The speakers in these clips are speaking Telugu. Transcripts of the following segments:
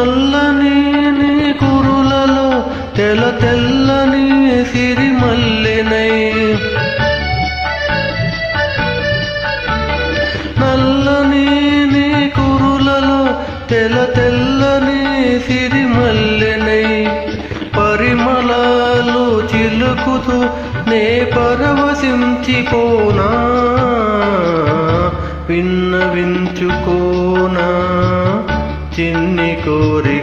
నల్లని నీ కురులలో తెల తెల్లని సిరిమల్లెనై నల్లని నీ కురులలో తెల తెల్లని సిరిమల్లెనై పరిమళాలు చిలుకుతూ నే పరవశించిపోనా విన్న వించుకోనా కోరిక వెచ్చని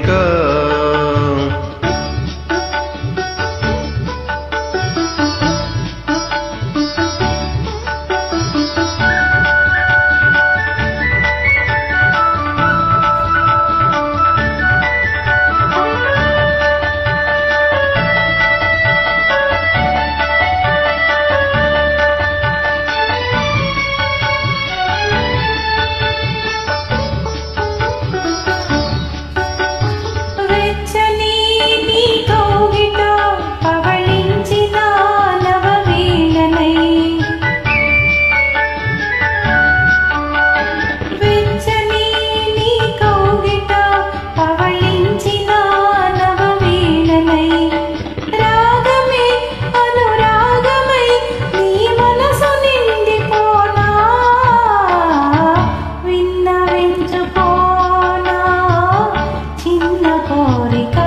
చిన్న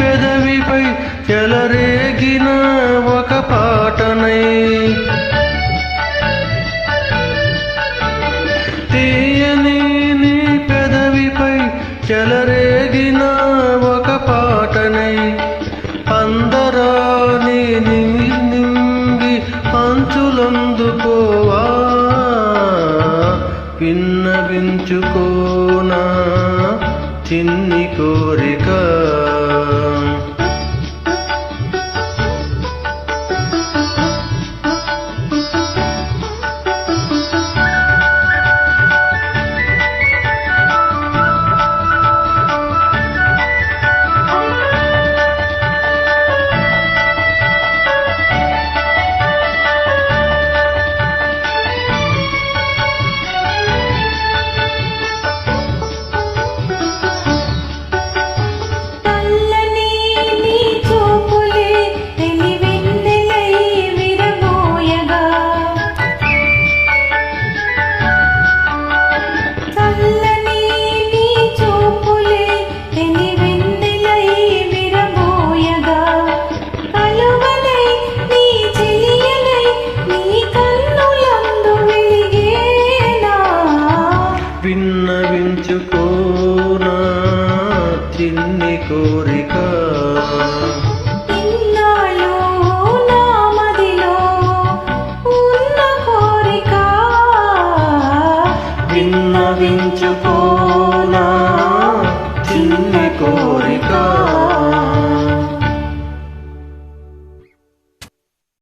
పెదవిపై చెలరేగిన ఒక పాటనై. తీయని నీ పెదవిపై చెలరేగిన ఒక పాటనై. అందరాని నింగి పంచులందుకోవా. విన్నవించుకోనా చిన్ని కోరిక. భావించుకోనా